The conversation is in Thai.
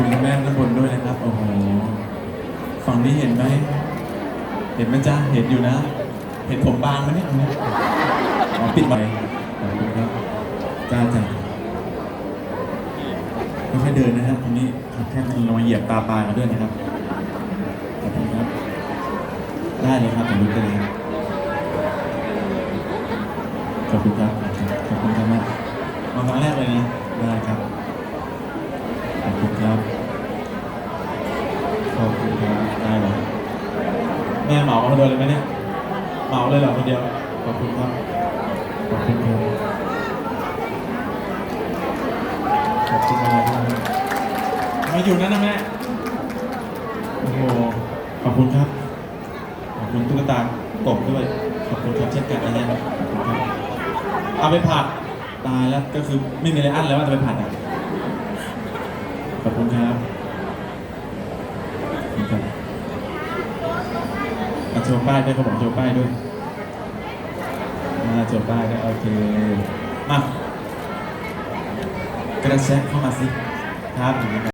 คุณแม่ด้านบนด้วยนะครับ โอ้โห ฝั่งนี้เห็นไหม เห็นไหมจ๊ะเห็นอยู่นะ เห็นผมบางไหมเนี่ยอ๋อปิดไว้ขอบคุณครับจ้าจ้าค่อยๆเดินนะฮะตรงนี้ครับแค่มันลงมาเหยียบตาปลากันด้วยนะครับ ขอบคุณครับ ได้เลยครับผมรู้ได้เลยขอบคุณครับ ขอบคุณครับมาครั้งแรกเลยนะ ได้ครับ คุณครับ ขอบคุณครับได้เลยแม่เหมาคนเดียวเลยไหมเนี่ย เหมาเลยเหรอคนเดียว ขอบคุณครับ ขอบคุณครับขอบคุณอะไรครับมาอยู่นั่นนะแม่ โอ้โห ขอบคุณครับ ขอบคุณตุ๊กตากบด้วย ขอบคุณครับเช่นกันนะเนี่ยขอบคุณครับเอาไปผัด ตายแล้ว ก็คือไม่มีอะไรอั้นแล้วว่าจะไปผัดอะ ขอบคุณครับนะครับมาโชว์ป้ายด้วยเขาบอกโชว์ป้ายด้วยมาโชว์ป้ายด้วยโอเค มากระแซะเข้ามาสิ ครับ